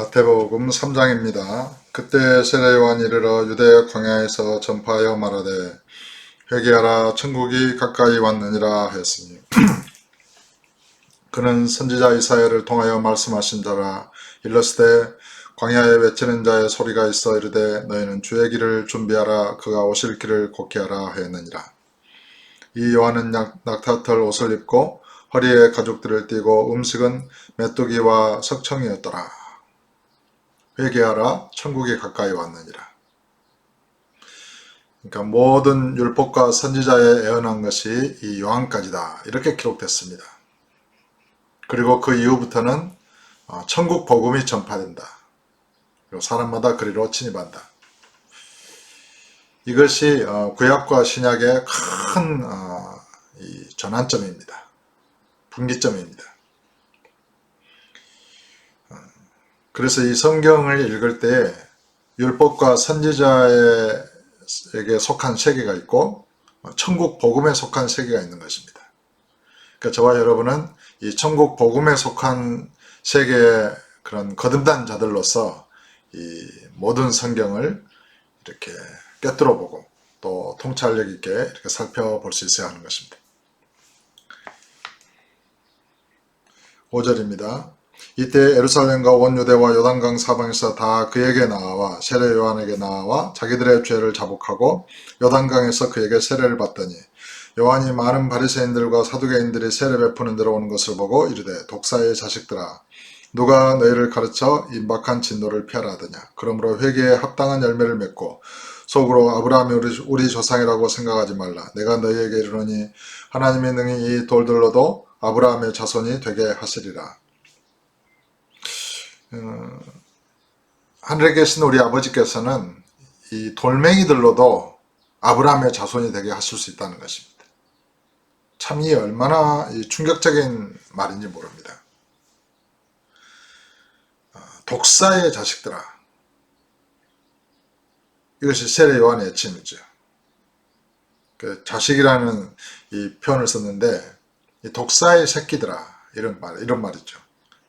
마태복음 3장입니다. 그때 세례 요한이 이르러 유대 광야에서 전파하여 말하되 회개하라 천국이 가까이 왔느니라 하였으니 그는 선지자 이사야를 통하여 말씀하신 자라 일러스되 광야에 외치는 자의 소리가 있어 이르되 너희는 주의 길을 준비하라 그가 오실 길을 곱게 하라 하였느니라. 이 요한은 낙- 낙타털 옷을 입고 허리에 가죽들을 띠고 음식은 메뚜기와 석청이었더라. 회개하라 천국이 가까이 왔느니라. 그러니까 모든 율법과 선지자에 애언한 것이 이 요한까지다 이렇게 기록됐습니다. 그리고 그 이후부터는 어, 천국 복음이 전파된다. 그리고 사람마다 그리로 침입한다. 이것이 어, 구약과 신약의 큰 어, 이 전환점입니다. 분기점입니다. 그래서 이 성경을 읽을 때 율법과 선지자에게 속한 세계가 있고 천국 복음에 속한 세계가 있는 것입니다. 그러니까 저와 여러분은 이 천국 복음에 속한 세계의 그런 거듭난 자들로서 이 모든 성경을 이렇게 꿰뚫어 보고 또 통찰력 있게 이렇게 살펴볼 수 있어야 하는 것입니다. 5절입니다. 이때 에루살렘과 온 유대와 요단강 사방에서 다 그에게 나와 세례 요한에게 나와 자기들의 죄를 자복하고 요단강에서 그에게 세례를 받더니 요한이 많은 바리새인들과 사두개인들이 세례 베푸는 데로 오는 것을 보고 이르되 독사의 자식들아 누가 너희를 가르쳐 임박한 진노를 피하라 하더냐? 그러므로 회개에 합당한 열매를 맺고 속으로 아브라함이 우리, 우리 조상이라고 생각하지 말라. 내가 너희에게 이르노니 하나님이 능히 이 돌들로도 아브라함의 자손이 되게 하시리라 하늘에 계신 우리 아버지께서는 이 돌멩이들로도 아브라함의 자손이 되게 하실 수 있다는 것입니다. 참 이 얼마나 이 충격적인 말인지 모릅니다. 아, 독사의 자식들아. 이것이 세례 요한의 애칭이죠. 그 자식이라는 이 표현을 썼는데 이 독사의 새끼들아 이런 말 이런 말이죠.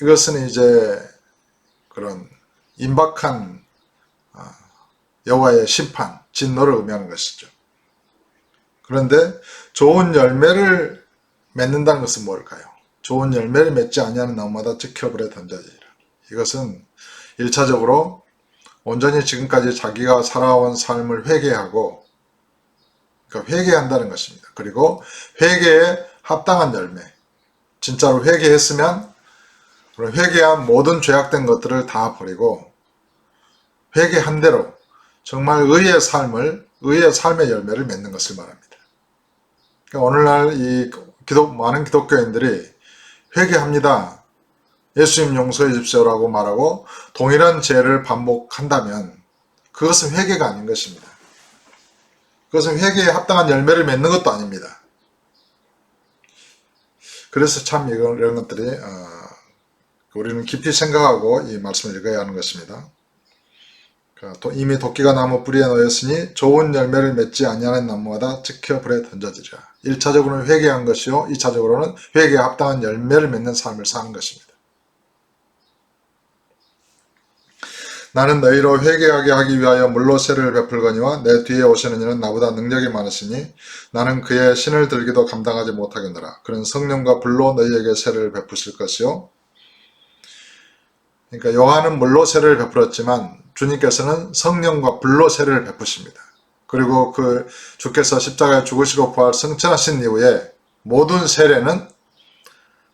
이것은 이제 그런 임박한 아, 여호와의 심판, 진노를 의미하는 것이죠. 그런데 좋은 열매를 맺는다는 것은 뭘까요? 좋은 열매를 맺지 아니하는 나무마다 찍혀불에 던져지리라. 이것은 일차적으로 온전히 지금까지 자기가 살아온 삶을 회개하고 그러니까 회개한다는 것입니다. 그리고 회개에 합당한 열매. 진짜로 회개했으면 회개한 모든 죄악된 것들을 다 버리고 회개한 대로 정말 의의 삶을 의의 삶의 열매를 맺는 것을 말합니다. 그러니까 오늘날 이 기독 많은 기독교인들이 회개합니다. 예수님 용서해 주십시오라고 말하고 동일한 죄를 반복한다면 그것은 회개가 아닌 것입니다. 그것은 회개에 합당한 열매를 맺는 것도 아닙니다. 그래서 참 이런, 이런 것들이 어, 우리는 깊이 생각하고 이 말씀을 읽어야 하는 것입니다. 도- 이미 도끼가 나무 뿌리에 놓였으니 좋은 열매를 맺지 아니하는 나무마다 찍혀 불에 던져지리라. 1차적으로는 회개한 것이요. 2차적으로는 회개에 합당한 열매를 맺는 삶을 사는 것입니다. 나는 너희로 회개하게 하기 위하여 물로 세를 베풀거니와 내 뒤에 오시는 이는 나보다 능력이 많으시니 나는 그의 신을 들기도 감당하지 못하겠노라. 그는 성령과 불로 너희에게 세를 베푸실 것이요. 그러니까 요한은 물로 세를 베풀었지만 주님께서는 성령과 불로 세를 베푸십니다. 그리고 그 주께서 십자가에 죽으시고 부활 승천하신 이후에 모든 세례는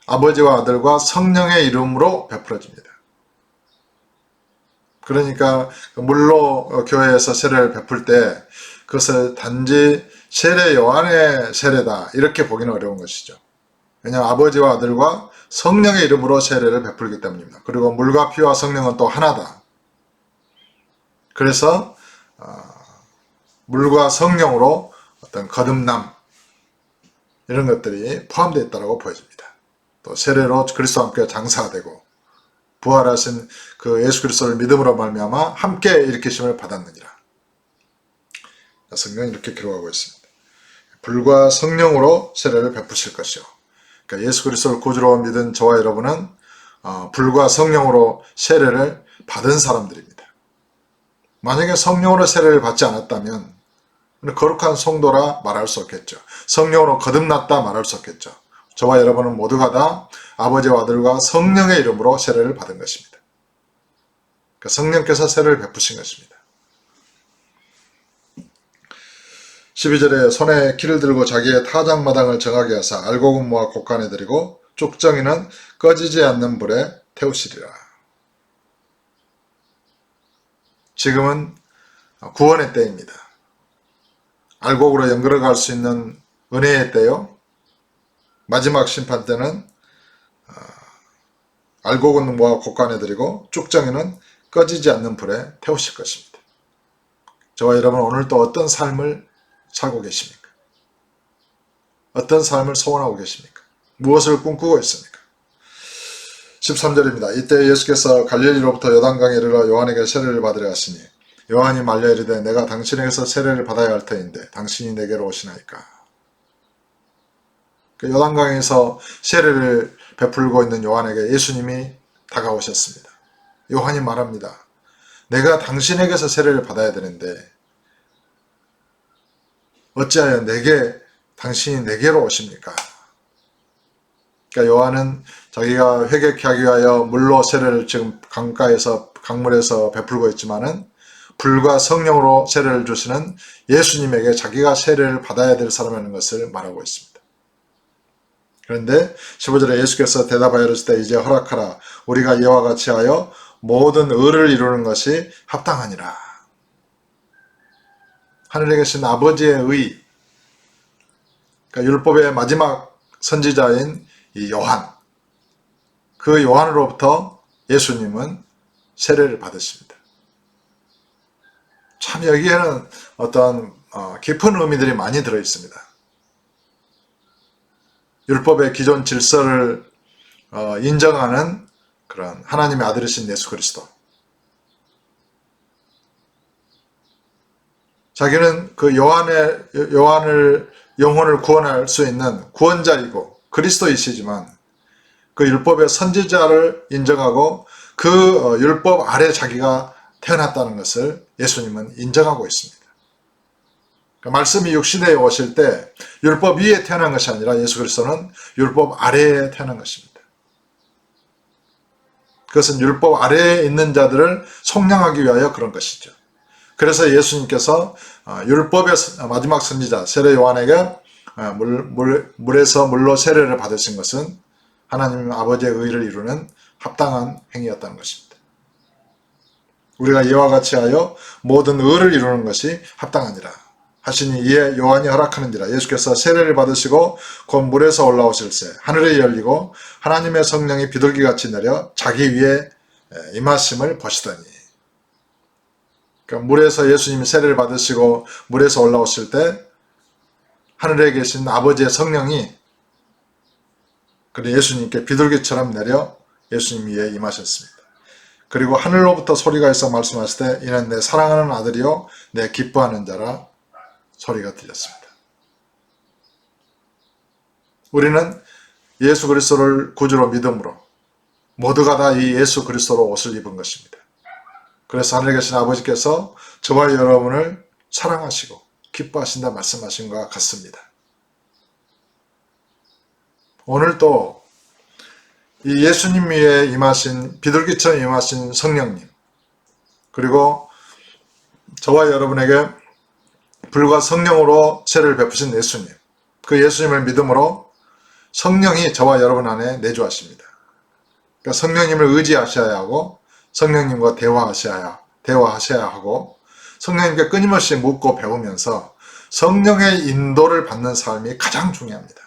아버지와 아들과 성령의 이름으로 베풀어집니다. 그러니까 물로 교회에서 세례를 베풀 때 그것을 단지 세례 요한의 세례다 이렇게 보기는 어려운 것이죠. 왜냐하면 아버지와 아들과 성령의 이름으로 세례를 베풀기 때문입니다. 그리고 물과 피와 성령은 또 하나다. 그래서 어, 물과 성령으로 어떤 거듭남 이런 것들이 포함되어 있다고 보여집니다. 또 세례로 그리스도와 함께 장사가 되고 부활하신 그 예수 그리스도를 믿음으로 말미암아 함께 일으키심을 받았느니라. 성경이 이렇게 기록하고 있습니다. 불과 성령으로 세례를 베푸실 것이요. 그러니까 예수 그리스도를 구주로 믿은 저와 여러분은 어, 불과 성령으로 세례를 받은 사람들입니다. 만약에 성령으로 세례를 받지 않았다면 거룩한 성도라 말할 수 없겠죠. 성령으로 거듭났다 말할 수 없겠죠. 저와 여러분은 모두가 다 아버지와 아들과 성령의 이름으로 세례를 받은 것입니다. 그러니까 성령께서 세례를 베푸신 것입니다. 12절에 손에 키를 들고 자기의 타작마당을 정하게 하사 알곡은 모아 곡간에 들이고 쪽정이는 꺼지지 않는 불에 태우시리라. 지금은 구원의 때입니다. 알곡으로 연결해 갈 수 있는 은혜의 때요. 마지막 심판 때는 어, 알곡은 모아 곡간에 들이고 쪽정이는 꺼지지 않는 불에 태우실 것입니다. 저와 여러분 오늘 또 어떤 삶을 살고 계십니까? 어떤 삶을 소원하고 계십니까? 무엇을 꿈꾸고 있습니까? 13절입니다. 이때 예수께서 갈릴리로부터 요단강에 이르러 요한에게 세례를 받으려 하시니 요한이 말려 이르되 내가 당신에게서 세례를 받아야 할 터인데 당신이 내게로 오시나이까. 그 요단강에서 세례를 베풀고 있는 요한에게 예수님이 다가오셨습니다. 요한이 말합니다. 내가 당신에게서 세례를 받아야 되는데 어찌하여 내게 당신이 내게로 오십니까? 그러니까 요한은 자기가 회개케 하기 위하여 물로 세례를 지금 강가에서 강물에서 베풀고 있지만은 불과 성령으로 세례를 주시는 예수님에게 자기가 세례를 받아야 될 사람이라는 것을 말하고 있습니다. 그런데 15절에 예수께서 대답하여 이르시되 이제 허락하라 우리가 이와 같이 하여 모든 의를 이루는 것이 합당하니라. 하늘에 계신 아버지의 의, 그러니까 율법의 마지막 선지자인 이 요한, 그 요한으로부터 예수님은 세례를 받으십니다. 참 여기에는 어떤 어, 깊은 의미들이 많이 들어 있습니다. 율법의 기존 질서를 어, 인정하는 그런 하나님의 아들이신 예수 그리스도. 자기는 그 요한의 요한을 영혼을 구원할 수 있는 구원자이고 그리스도이시지만 그 율법의 선지자를 인정하고 그 어, 율법 아래 자기가 태어났다는 것을 예수님은 인정하고 있습니다. 그 말씀이 육신에 오실 때 율법 위에 태어난 것이 아니라 예수 그리스도는 율법 아래에 태어난 것입니다. 그것은 율법 아래에 있는 자들을 속량하기 위하여 그런 것이죠. 그래서 예수님께서 어, 율법의 마지막 선지자 세례 요한에게 어, 물, 물, 물에서 물로 세례를 받으신 것은 하나님 아버지의 의를 이루는 합당한 행위였다는 것입니다. 우리가 이와 같이 하여 모든 의를 이루는 것이 합당하니라. 하시니 이에 요한이 허락하는지라 예수께서 세례를 받으시고 곧 물에서 올라오실새 하늘이 열리고 하나님의 성령이 비둘기같이 내려 자기 위에 임하심을 보시더니 그러니까 물에서 예수님이 세례를 받으시고 물에서 올라오실 때 하늘에 계신 아버지의 성령이 그래 예수님께 비둘기처럼 내려 예수님 위에 임하셨습니다. 그리고 하늘로부터 소리가 있어 말씀하실 때 이는 내 사랑하는 아들이요 내 기뻐하는 자라 소리가 들렸습니다. 우리는 예수 그리스도를 구주로 믿음으로 모두가 다 이 예수 그리스도로 옷을 입은 것입니다. 그래서 하늘에 계신 아버지께서 저와 여러분을 사랑하시고 기뻐하신다 말씀하신 것과 같습니다. 오늘도 이 예수님 위에 임하신 비둘기처럼 임하신 성령님 그리고 저와 여러분에게 불과 성령으로 세를 베푸신 예수님 그 예수님을 믿음으로 성령이 저와 여러분 안에 내주하십니다. 그러니까 성령님을 의지하셔야 하고 성령님과 대화하셔야 대화하셔야 하고 성령님께 끊임없이 묻고 배우면서 성령의 인도를 받는 삶이 가장 중요합니다.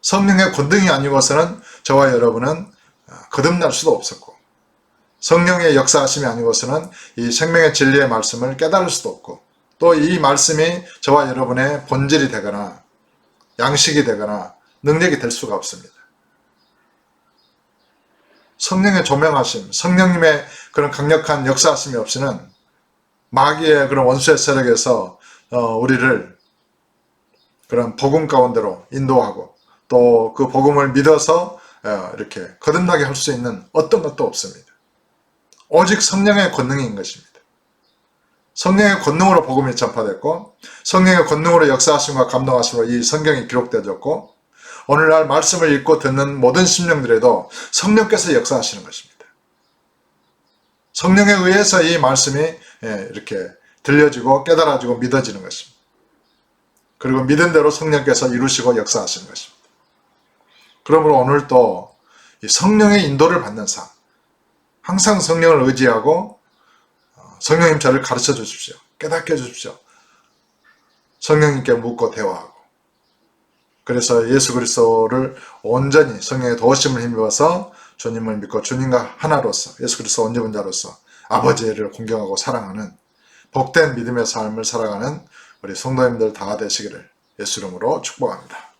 성령의 권능이 아니고서는 저와 여러분은 거듭날 수도 없었고 성령의 역사하심이 아니고서는 이 생명의 진리의 말씀을 깨달을 수도 없고 또 이 말씀이 저와 여러분의 본질이 되거나 양식이 되거나 능력이 될 수가 없습니다. 성령의 조명하심, 성령님의 그런 강력한 역사하심이 없이는 마귀의 그런 원수의 세력에서 어, 우리를 그런 복음 가운데로 인도하고 또 그 복음을 믿어서 어, 이렇게 거듭나게 할 수 있는 어떤 것도 없습니다. 오직 성령의 권능인 것입니다. 성령의 권능으로 복음이 전파됐고 성령의 권능으로 역사하심과 감동하심으로 이 성경이 기록되어졌고 오늘날 말씀을 읽고 듣는 모든 심령들에도 성령께서 역사하시는 것입니다. 성령에 의해서 이 말씀이 예, 이렇게 들려지고 깨달아지고 믿어지는 것입니다. 그리고 믿은 대로 성령께서 이루시고 역사하시는 것입니다. 그러므로 오늘도 이 성령의 인도를 받는 삶, 항상 성령을 의지하고 어, 성령님 저를 가르쳐 주십시오. 깨닫게 해 주십시오. 성령님께 묻고 대화하고 그래서 예수 그리스도를 온전히 성령의 도우심을 힘입어서 주님을 믿고 주님과 하나로서 예수 그리스도 온전한 자로서 아버지를 공경하고 사랑하는 복된 믿음의 삶을 살아가는 우리 성도님들 다 되시기를 예수 이름으로 축복합니다.